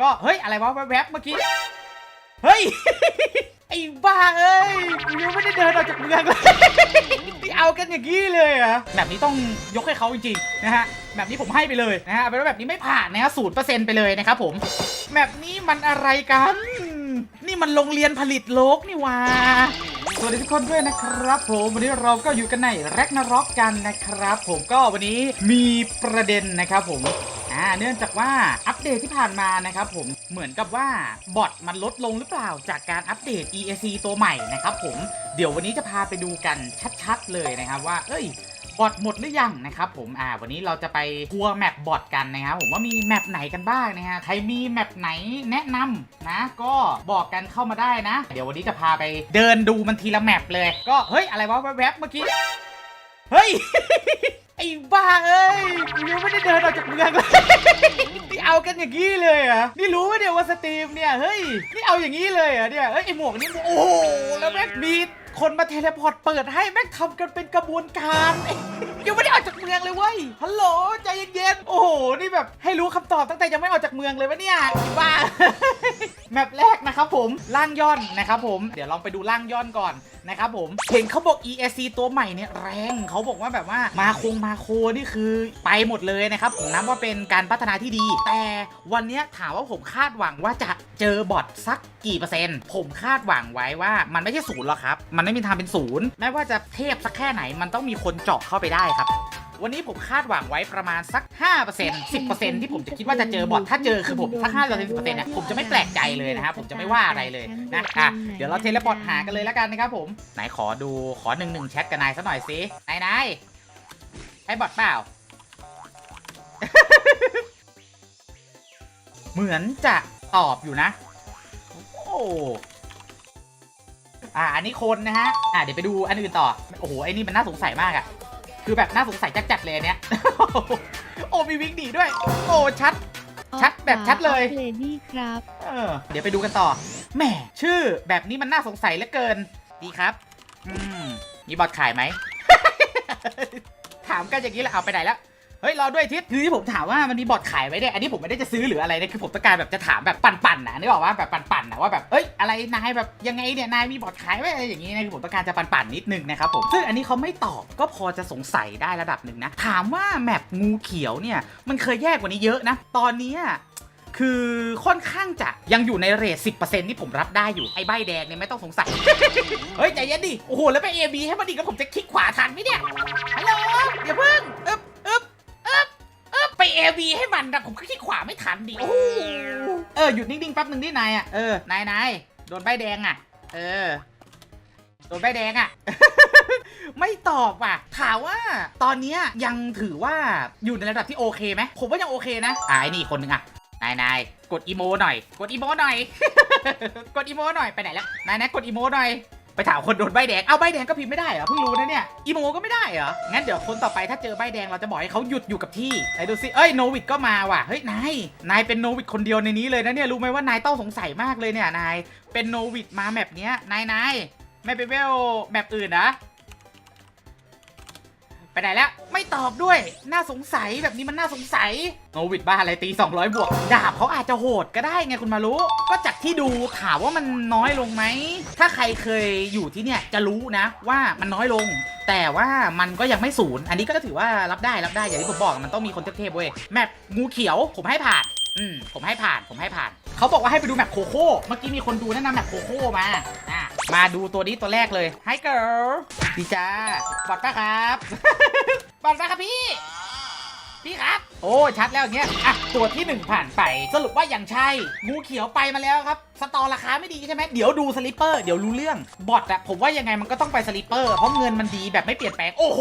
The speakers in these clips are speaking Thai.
ก็เฮ้ยอะไรวะแวบๆเมื่อกี้ เฮ้ย ไอ้บ้าเอ้ยกูยังไม่ได้เดินออกจากเมืองเลยที่เอากันอย่างนี้เลยเหรอะแบบนี้ต้องยกให้เขาจริงๆนะฮะแบบนี้ผมให้ไปเลยนะฮะเอาเป็นว่าแบบนี้ไม่ผ่านนะฮะศูนย์เปอร์เซ็นต์ไปเลยนะครับผมแบบนี้มันอะไรกัน นี่มันโรงเรียนผลิตโลกนี่ว่าสวัสดีทุกคนด้วยนะครับ ผมวันนี้เราก็อยู่กันในแร็กนาร็อกกันนะครับ ผมก็วันนี้มีประเด็นนะครับผม อ่าเนื่องจากว่าอัปเดตที่ผ่านมานะครับผมเหมือนกับว่าบอทมันลดลงหรือเปล่าจากการอัปเดต EAC ตัวใหม่นะครับผมเดี๋ยววันนี้จะพาไปดูกันชัดๆเลยนะครับว่า เอ้ยบอทหมดหรือยังนะครับผม อ่า วันนี้เราจะไปทัวร์แมปบอทกันนะครับผมว่ามีแมปไหนกันบ้างนะฮะ ใครมีแมปไหนแนะนำนะ ก็บอกกันเข้ามาได้นะ เดี๋ยววันนี้จะพาไปเดินดูมันทีละแมปเลย ก็เฮ้ยอะไรวะแวบๆเมื่อกี้ เฮ้ย อ้บ้าเอ้ยยังไม่ได้เดินออกจากเมืองเลยนี่เอากันอย่างนี้เลยเหรอนี่รู้ว่าเดี๋ยวว่าสตรีมเนี่ยเฮ้ยนี่เอาอย่างนี้เลยเหรอเนี่ยเฮ้ยไอหมวกนี่โอ้โหแล้วแม่งมี คนมาเทเลพอร์ตเปิดให้แม่งทำกันเป็นกระบวนการยังไม่ได้ออกจากเมืองเลยเว้ยฮัลโหลใจเย็นๆโอ้โหนี่แบบให้รู้คำตอบตั้งแต่ยังไม่ออกจากเมืองเลยวะเนี่ยบ้าแมปแรกนะครับผมล่างย่อนนะครับผมเดี๋ยวลองไปดูล่างย่อนก่อนนะครับผมเห็นเขาบอก ESC ตัวใหม่เนี่ยแรงเขาบอกว่าแบบว่ามาคงมาโคนี่คือไปหมดเลยนะครับผมนับว่าเป็นการพัฒนาที่ดี แต่วันนี้ถามว่าผมคาดหวังว่าจะเจอบอทสักกี่เปอร์เซ็นต์ผมคาดหวังไว้ว่ามันไม่ใช่ศูนย์หรอกครับมันไม่มีทางเป็นศูนย์แม้ว่าจะเทพสักแค่ไหนมันต้องมีคนเจาะเข้าไปได้ครับ วันนี้ผมคาดหวังไว้ประมาณสัก 5% 10%ที่ผมจะคิดว่าจะเจอบอทถ้าเจอคือผมสัก5% 10%เนี่ยผมจะไม่แปลกใจเลยนะครับผมจะไม่ว่าอะไรเลยนะอะเดี๋ยวเราเทเลพอร์ตหากันเลยแล้วกันนะครับผมไหนขอดูขอหนึ่งหนึ่งแชทกับนายสักหน่อยสินายนายใช้บอทเปล่า เหมือนจะตอบอยู่นะ โอ้ อ่าอันนี้คนนะฮะอ่าเดี๋ยวไปดูอันอื่นต่อโอ้โหไอ้นี่มันน่าสงสัยมากอะคือแบบน่าสงสัยจัดๆเลยอันเนี้ยโอ้มีวิ่งดีด้วย โอ้ชัด ชัดแบบชัดเลยเลดี้ครับเออเดี๋ยวไปดูกันต่อแหมชื่อแบบนี้มันน่าสงสัยเหลือเกินดีครับอืมมีบอทขายไหมถามกันอย่างนี้แหละเอาไปไหนแล้ว เฮ้ยรอด้วยทิศคือที่ผมถามว่ามันมีบอทขายไว้เนี่ยอันนี้ผมไม่ได้จะซื้อหรืออะไรนะคือผมต้องการแบบจะถามแบบปั่นๆนะนึกออกว่าแบบปั่นๆนะว่าแบบเอ้ยอะไรนายแบบยังไงเนี่ยนายมีบอทขายไว้อะไรอย่างนี้นะคือผมต้องการจะปั่นๆนิดนึงนะครับผมซึ่งอันนี้เขาไม่ตอบก็พอจะสงสัยได้ระดับหนึ่งนะถามว่าแมปงูเขียวเนี่ยมันเคยแย่กว่านี้เยอะนะตอนนี้คือค่อนข้างจะยังอยู่ในเรท10%ที่ผมรับได้อยู่ไอ้ใบแดงเนี่ยไม่ต้องสงสัย เฮ้ย ใจเย็นดิ โอ้โห แล้วไป AB ให้มันดีก็ผมจะคลิกขวาทันไหมเนี่ย ฮัลโหลอย่าเพิ่งอึ๊บอึ๊บอึ๊บ อึ๊บไป AB ให้มันนะผมคลิกขวาไม่ทันดิโอ้โหเออหยุดนิ่งๆแป๊บหนึ่งดินายอะเออนายนายโดนใบแดงอะ เออโดนใบแดงอะ ไม่ตอบว่ะ ถามว่าตอนเนี้ยยังถือว่าอยู่ในระดับที่โอเคไหมผมว่ายังโอเคนะอ่าไอ้นี่คนหนึ่งอะนายนายกดอีโมหน่อย กดอีโมหน่อย กดอีโมหน่อยไปไหนแล้วนายนายกดอีโมหน่อยไป ถามคนโดนใบแดง เอาใบแดงก็พิมพ์ไม่ได้เหรอเพิ่งรู้นะเนี่ย อีโมก็ไม่ได้เหรอ งั้นเดี๋ยวคนต่อไปถ้าเจอใบแดงเราจะบอกให้เขาหยุดอยู่กับที่ไหนดูสิ เอ้ยโนวิดก็มาว่ะ เฮ้ยนาย นายเป็นโนวิดคนเดียวในนี้เลยนะเนี่ยรู้ไหมว่านายต้องสงสัยมากเลยเนี่ยนาย เป็นโนวิดมาแมปเนี้ยนายนายไม่ไปเวลแมปอื่นนะ ไปไหนแล้ว ไม่ตอบด้วย น่าสงสัยแบบนี้มันน่าสงสัยโนวิดบ้าอะไรตี 200 บวก ดาบเขาอาจจะโหดก็ได้ไงคุณมารู้ ก็จากที่ดูถามว่ามันน้อยลงไหม ถ้าใครเคยอยู่ที่เนี่ยจะรู้นะว่ามันน้อยลง แต่ว่ามันก็ยังไม่ศูนย์ อันนี้ก็ถือว่ารับได้รับได้อย่างที่ผมบอกมันต้องมีคนเทพๆเว้ย แมปงูเขียวผมให้ผ่าน อืมผมให้ผ่านผมให้ผ่าน เขาบอกว่าให้ไปดูแมปโคโค่ เมื่อกี้มีคนดูแนะนำแมปโคโค่มา อะ มาดูตัวนี้ตัวแรกเลย Hi girl ดีจ้าบอดปะครับบอดปะครับพี่ พี่ครับ โอ้ชัดแล้วเงี้ยอะตัวที่หนึ่งผ่านไป สรุปว่าอยังใช่งูเขียวไปมาแล้วครับ สตอราคาไม่ดีใช่ไหมเดี๋ยวดูสลิปเปอร์เดี๋ยวรู้เรื่องบอทอะผมว่ายังไงมันก็ต้องไปสลิปเปอร์เพราะเงินมันดีแบบไม่เปลี่ยนแปลงโอ้โห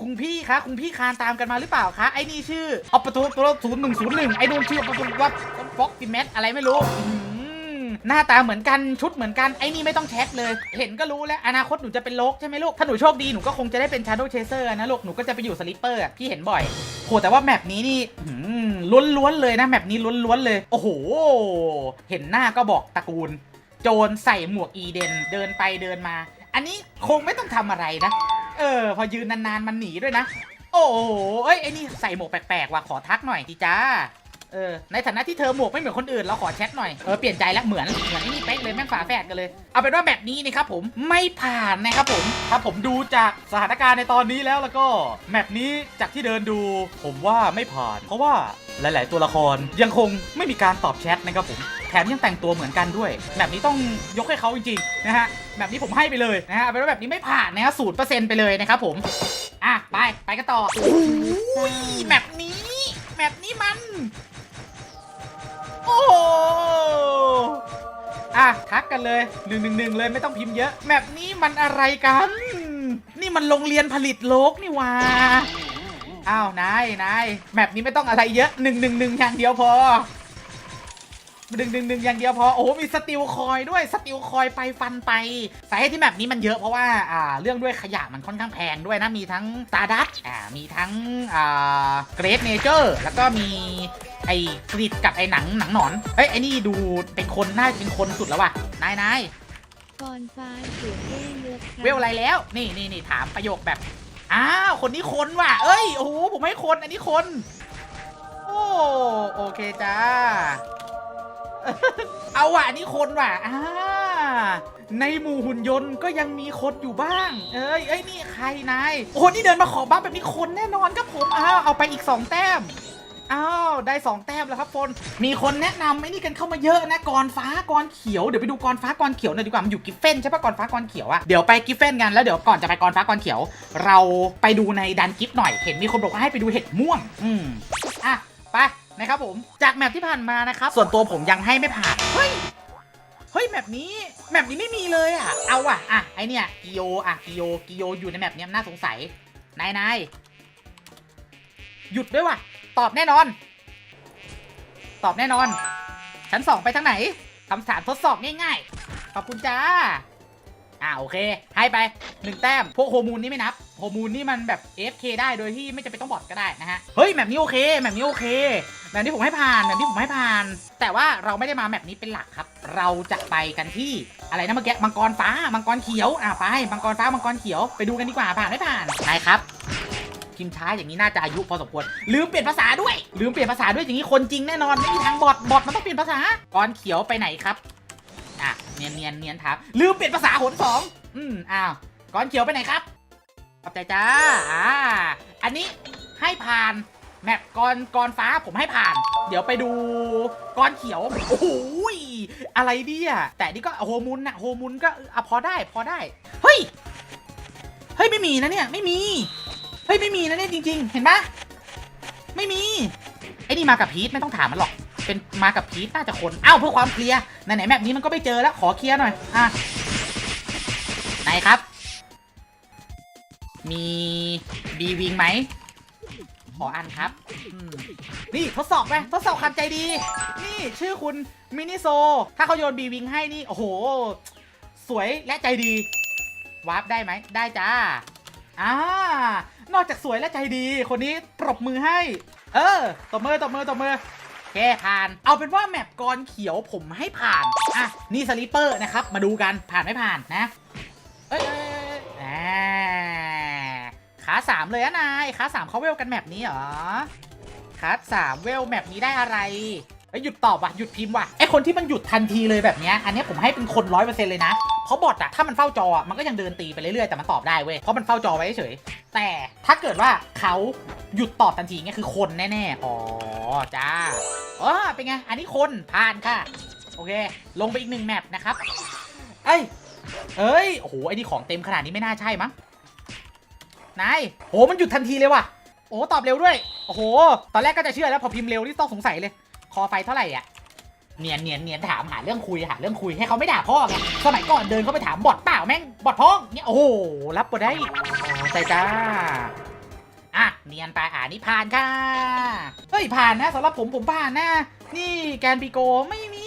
คุณพี่คะคุณพี่คานตามกันมาหรือเปล่าคะไอ้นี่ชื่อออปตูตัวศูนย์หนึ่งศูนย์หนึ่งไอ้นู่นชื่อออปตูว่าฟ็อกกิเมสอะไรไม่รู้ หน้าตาเหมือนกันชุดเหมือนกันไอ้นี่ไม่ต้องแชทเลย เห็นก็รู้แล้วอนาคตหนูจะเป็นโลกใช่ไหมลูก ถ้าหนูโชคดีหนูก็คงจะได้เป็นชาร์โดเชเซอร์นะลูกหนูก็จะไปอยู่สลิปเปอร์อะพี่เห็นบ่อยโหแต่ว่าแมปนี้นี่ล้วนๆเลยนะแมปนี้ล้วนๆเลย โอ้โห เห็นหน้าก็บอกตระกูล โจรใส่หมวกอีเดนเดินไปเดินมา อันนี้คงไม่ต้องทำอะไรนะ เออ พอยืนนานๆมันหนีด้วยนะ โอ้โหเอ้ยไอ้นี่ใส่หมวกแปลกๆว่ะขอทักหน่อยดีจ้า เออในฐานะที่เธอหมวกไม่เหมือนคนอื่นเราขอแชทหน่อยเออเปลี่ยนใจแล้วเหมือนเหมือนไอ้นี่เป๊กเลยแม่งฝาแฝดกันเลยเอาเป็นว่าแบบนี้นะครับผมไม่ผ่านนะครับผมถ้าผมดูจากสถานการณ์ในตอนนี้แล้วแล้วก็แมปนี้จากที่เดินดู ผมว่าไม่ผ่าน เพราะว่าหลาย ๆ ตัวละครยังคงไม่มีการตอบแชทนะครับผมแถมยังแต่งตัวเหมือนกันด้วย แบบนี้ต้องยกให้เขาจริง ๆ นะฮะ แบบนี้ผมให้ไปเลยนะฮะเอาเป็นว่าแบบนี้ไม่ผ่านนะฮะศูนย์เปอร์เซ็นต์ไปเลยนะครับผม อะ ไป ไปกันต่ออแบบนี้แบบนี้มัน โอ้โหอะทักกันเลยหนึ่งหนึ่งหนึ่งเลยไม่ต้องพิมพ์เยอะแบบนี้มันอะไรกัน นี่มันโรงเรียนผลิตโลกนี่หว่าอ้าวนายนายแบบนี้ไม่ต้องอะไรเยอะหนึ่งหนึ่งหนึ่งอย่างเดียวพอ หนึ่งหนึ่งหนึ่งอย่างเดียวพอ โอ้โห มีสติลคอยด้วย สติลคอยไปฟันไป สาเหตุที่แบบนี้มันเยอะเพราะว่า อ่า เรื่องด้วยขยะมันค่อนข้างแพงด้วยนะ มีทั้งตาดัตอ่า มีทั้ง อ่า เกรดเนเจอร์ แล้วก็มีไอ้กริดกับไอ้หนังหนังหนอน เฮ้ย ไอ้นี่ดูเป็นคนน่าจะเป็นคนสุดแล้วว่ะ นายนายก่อนฟ้าเสียงเล่นเยอะครับเวลอะไรแล้ว นี่นี่นี่ถามประโยคแบบ อ้าว คนนี้คนว่ะ เอ้ย โอ้โห ผมให้คน อันนี้คน โอ้ โอเคจ้า เอาว่ะนนี้คนว่ะอ่าในหมู่หุ่นยนต์ก็ยังมีคนอยู่บ้าง เอ้ยเอ้ยนี่ใครนาย โอ้โหนี่เดินมาขอบ้างแบบนี้คนแน่นอนครับผมอ้าวเอาไปอีก 2 แต้ม อ้าว ได้ 2 แต้มแล้วครับฟนมีคนแนะนำไอ้นี่กันเข้ามาเยอะนะกรฟ้ากรเขียว เดี๋ยวไปดูกรฟ้ากรเขียวหน่อยดีกว่า มันอยู่กิฟเฟนใช่ปะกรฟ้ากรเขียวอะเดี๋ยวไปกิฟเฟนกัน แล้วเดี๋ยวก่อนจะไปกรฟ้ากรเขียว เราไปดูในดันกิฟหน่อย เห็นมีคนบอกว่าให้ไปดูเห็ดม่วง อืมอะ นะครับผมจากแมปที่ผ่านมานะครับ ส่วนตัวผมยังให้ไม่ผ่าน เฮ้ย เฮ้ยแมปนี้แมปนี้ไม่มีเลยอะ เอาอะ อะไอเนี่ยกิโยอะกิโยกิโยอยู่ในแมปเนี้ยน่าสงสัย นายนายหยุดด้วยว่ะ ตอบแน่นอน ตอบแน่นอน ชั้นสองไปทางไหนคำถามทดสอบง่ายๆ ขอบคุณจ้า อ่าโอเค ให้ไปหนึ่งแต้ม พวกโฮมูลนี่ไม่นับ โฮมูลนี่มันแบบ AFK ได้โดยที่ไม่จำเป็นต้องบอทก็ได้นะฮะ เฮ้ยแมปนี้โอเคแมปนี้โอเคแมปนี้ผมให้ผ่านแมปนี้ผมให้ผ่าน แต่ว่าเราไม่ได้มาแมปนี้เป็นหลักครับ เราจะไปกันที่อะไรนะเมื่อกี้มังกรฟ้ามังกรเขียวอ่าไปมังกรฟ้ามังกรเขียวไปดูกันดีกว่าผ่านไม่ผ่านนายครับพิมพ์ช้าอย่างนี้น่าจะอายุพอสมควรลืมเปลี่ยนภาษาด้วยลืมเปลี่ยนภาษาด้วยอย่างนี้คนจริงแน่นอนไม่มีทางบอทบอทมันต้องเปลี่ยนภาษากรเขียวไปไหนครับ เนียนเนียนเนียนถามลืมเปลี่ยนภาษาหนสองอืมอ้าวกรเขียวไปไหนครับขอบใจจ้าอ่าอันนี้ให้ผ่านแมปกรกรฟ้าผมให้ผ่าน เดี๋ยวไปดูกรเขียว โอ้โหยอะไรเนี่ยแต่นี่ก็โฮมุนนะโฮมุนก็อะพอได้พอได้ เฮ้ย เฮ้ย ไม่มีนะเนี่ย ไม่มี เฮ้ย ไม่มีนะเนี่ยจริง ๆ เห็นปะไม่มี ไอ้นี่มากับพีทไม่ต้องถามมันหรอก เป็นมากับพีทน่าจะคนอ้าวเพื่อความเคลียร์ไหนๆแมปนี้มันก็ไม่เจอแล้วขอเคลียร์หน่อยอะไหนครับ มีบีวิงไหมขออันครับ นี่ทดสอบไหมทดสอบความใจดี นี่ชื่อคุณมินิโซ ถ้าเขาโยนบีวิงให้นี่ โอ้โห สวยและใจดี วาร์ปได้ไหม ได้จ้า อ่า นอกจากสวยและใจดี คนนี้ปรบมือให้ เออตบมือตบมือตบมือ โอเคผ่าน เอาเป็นว่าแมปกรเขียวผมให้ผ่าน อะ นี่สลิปเปอร์นะครับ มาดูกันผ่านไม่ผ่านนะ เอ้ยอขาสามเลยอะนายขาสามเขาเวลกันแมปนี้เหรอขาสามเวลแมปนี้ได้อะไรเอ้ยหยุดตอบว่ะหยุดพิมพ์ว่ะไอคนที่มันหยุดทันทีเลยแบบเนี้ยอันนี้ผมให้เป็นคนร้อยเปอร์เซ็นต์เลยนะ เพราะบอทอะถ้ามันเฝ้าจออะมันก็ยังเดินตีไปเรื่อยๆ แต่มันตอบได้เว้ยเพราะมันเฝ้าจอไว้เฉยแต่ถ้าเกิดว่าเขาหยุดตอบทันทีเงี้ยคือคนแน่ๆอ๋อ จ้าอ๋อเป็นไง อันนี้คนผ่านค่ะ โอเค ลงไปอีกหนึ่งแมปนะครับ เอ้ย เอ้ย โอ้โห ไอ้นี่ของเต็มขนาดนี้ไม่น่าใช่มั้ง นาย โห มันหยุดทันทีเลยว่ะ โอ้ตอบเร็วด้วย โอ้โห ตอนแรกก็จะเชื่อแล้ว พอพิมพ์เร็วนี่ต้องสงสัยเลย คอไฟเท่าไหร่อะ เนียนเนียนเนียนถามหาเรื่องคุยหาเรื่องคุยให้เขาไม่ด่าพ่อไง สมัยก่อนเดินเข้าไปถามบอดเปล่าแม่ง บอดพ้องเนี่ย โอ้โห รับบ่ได้ใจจ้า เนียนไปอ่านี่ผ่านค่ะ เฮ้ยผ่านนะสำหรับผมผมผ่านนะ นี่แกนปิโกไม่มี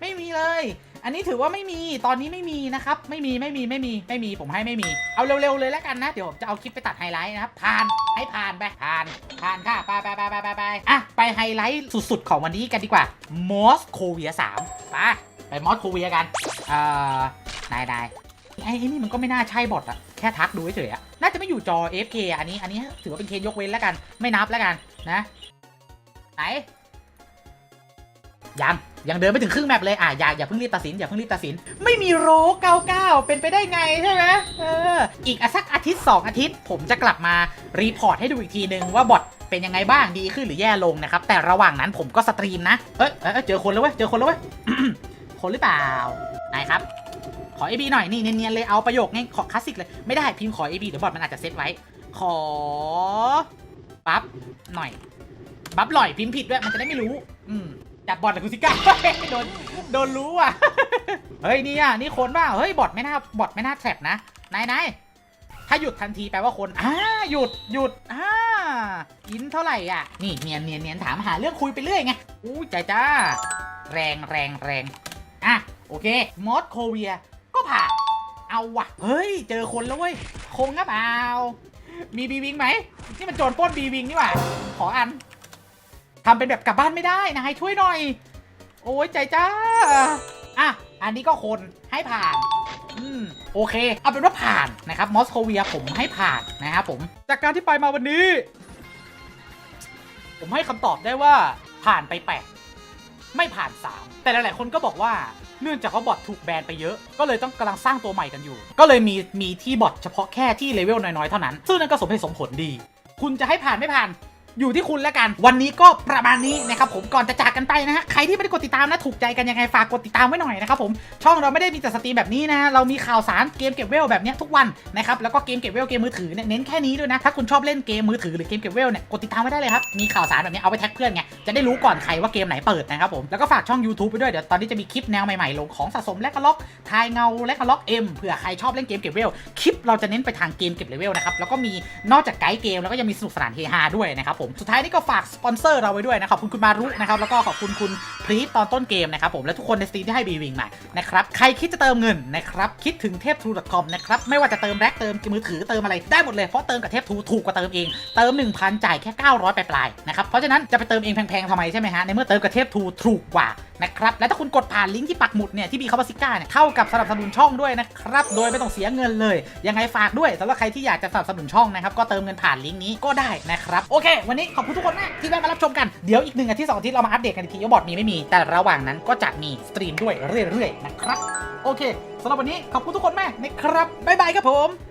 ไม่มีเลย อันนี้ถือว่าไม่มีตอนนี้ไม่มีนะครับ ไม่มีไม่มีไม่มีไม่มีผมให้ไม่มี เอาเร็วๆเลยแล้วกันนะเดี๋ยวผมจะเอาคลิปไปตัดไฮไลท์นะครับผ่านให้ผ่านไปผ่านผ่านค่ะไปไปไปไปไปไปอะไปไฮไลท์สุดๆของวันนี้กันดีกว่ามอสโคเวีย3ไปไปมอสโคเวียกันเอ่อนายนาย ไอ้ไอ้นี่มันก็ไม่น่าใช่บอทอะแค่ทักดูเฉยๆอะน่าจะไม่อยู่จอ FK อะอันนี้ อันนี้ถือว่าเป็นเคสยกเว้นแล้วกัน ไม่นับแล้วกันนะ ไหน ยัง ยังเดินไม่ถึงครึ่งแมปเลย อะอย่าอย่าเพิ่งรีบตัดสิน อย่าเพิ่งรีบตัดสิน ไม่มีโร99 เป็นไปได้ไงใช่ไหมเออ อีกอะสักอาทิตย์ 2 อาทิตย์ ผมจะกลับมารีพอร์ตให้ดูอีกทีนึงว่าบอทเป็นยังไงบ้างดีขึ้นหรือแย่ลงนะครับ แต่ระหว่างนั้นผมก็สตรีมนะ เอ้ยเอ้ยเอ้ยเจอคนแล้วเว้ย เจอคนแล้วเว้ย คนหรือเปล่า ไหนครับ ขอ AB หน่อยนี่เนียนๆเลยเอาประโยคง่ายขอคลาสสิกเลยไม่ได้พิมพ์ขอ AB เดี๋ยวบอทมันอาจจะเซตไว้ ขอปั๊บหน่อยบัฟหล่อยพิมพ์ผิดด้วยมันจะได้ไม่รู้ อืมจับบอทกับกูซิก้าโดนโดนรู้อะเฮ้ยนี่อะนี่คนว่าเฮ้ยบอทไม่น่าบอทไม่น่าแทร็บนะนายนายถ้าหยุดทันทีแปลว่าคนอ่าหยุดหยุดอ่าอินเท่าไหร่อะ นี่เนียนเนียนเนียนถามหาเรื่องคุยไปเรื่อยไงอู้ใจจ้า แรงแรงแรงอะ โอเค มอสโคเวีย ผ่า เอาวะเฮ้ย เจอคนแล้วเว้ย คงกระเปล่ามีบีวิงไหม นี่มันโจรปล้นบีวิงนี่หว่า ขออัน ทำเป็นแบบกลับบ้านไม่ได้ นายช่วยหน่อย โอ้ยใจจ้า อะ อันนี้ก็คนให้ผ่าน อืม โอเค เอาเป็นว่าผ่านนะครับ มอสโคเวียผมให้ผ่านนะครับผม จากการที่ไปมาวันนี้ ผมให้คำตอบได้ว่าผ่านไปแปดไม่ผ่าน3แต่หลายๆคนก็บอกว่า เนื่องจากว่าบอทถูกแบนไปเยอะ ก็เลยต้องกำลังสร้างตัวใหม่กันอยู่ ก็เลยมีมีที่บอทเฉพาะแค่ที่เลเวลน้อยๆเท่านั้น ซึ่งนั่นก็สมเหตุสมผลดี คุณจะให้ผ่านไม่ผ่าน อยู่ที่คุณแล้วกัน วันนี้ก็ประมาณนี้นะครับผมก่อนจะจากกันไปนะฮะใครที่ไม่ได้กดติดตามนะถูกใจกันยังไงฝากกดติดตามไว้หน่อยนะครับผมช่องเราไม่ได้มีแต่สตรีมแบบนี้นะเรามีข่าวสารเกมเก็บเวลแบบนี้ทุกวันนะครับแล้วก็เกมเก็บเวลเกมมือถือเนี่ยเน้นแค่นี้ด้วยนะถ้าคุณชอบเล่นเกมมือถือหรือเกมเก็บเวลเนี่ยกดติดตามไว้ได้เลยครับมีข่าวสารแบบนี้เอาไปแท็กเพื่อนไงจะได้รู้ก่อนใครว่าเกมไหนเปิดนะครับผมแล้วก็ฝากช่อง YouTube ไปด้วยเดี๋ยวตอนนี้จะมีคลิปแนวใหม่ๆลงของสะสมและก็ล็อกทายเงาและก็ล็อกเอ็มเผื่อใครชอบเล่นเกมเก็บเวลคลิปเราจะเน้นไปทางเกมเก็บเลเวลนะครับแล้วก็มีนอกจากไกด์เกมแล้วก็ยังมีสนุกสนานเฮฮาด้วยนะครับผมสุดท้ายนี่ก็ฝากสปอนเซอร์เราไว้ด้วยนะขอบคุณคุณมารุนะครับแล้วก็ขอบคุณคุณพรีตตอนต้นเกมนะครับผมและทุกคนในสตรีมที่ให้บีวิงมานะครับใครคิดจะเติมเงินนะครับคิดถึงเทพทูดอทคอมนะครับไม่ว่าจะเติมแร็กเติมมือถือเติมอะไรได้หมดเลยเพราะเติมกับเทพทูถูกกว่าเติมเองเติม 1,000จ่ายแค่900ปลายๆนะครับเพราะฉะนั้นจะไปเติมเองแพงๆทำไมใช่ไหมฮะในเมื่อเติมกับเทพทูถูกกว่า นะครับ และถ้าคุณกดผ่านลิงก์ที่ปักหมุดเนี่ยที่มีคำว่าซิก้าเนี่ยเท่ากับสนับสนุนช่องด้วยนะครับ โดยไม่ต้องเสียเงินเลย ยังไงฝากด้วยสำหรับใครที่อยากจะสนับสนุนช่องนะครับ ก็เติมเงินผ่านลิงก์นี้ก็ได้นะครับ โอเค วันนี้ขอบคุณทุกคนมากที่แวะมารับชมกัน เดี๋ยวอีกหนึ่งอาทิตย์สองอาทิตย์เรามาอัปเดตกันอีกทีว่าบอดมีไม่มี แต่ระหว่างนั้นก็จะมีสตรีมด้วยเรื่อยๆนะครับ โอเคสำหรับวันนี้ขอบคุณทุกคนมากนะครับบ๊ายบายครับผม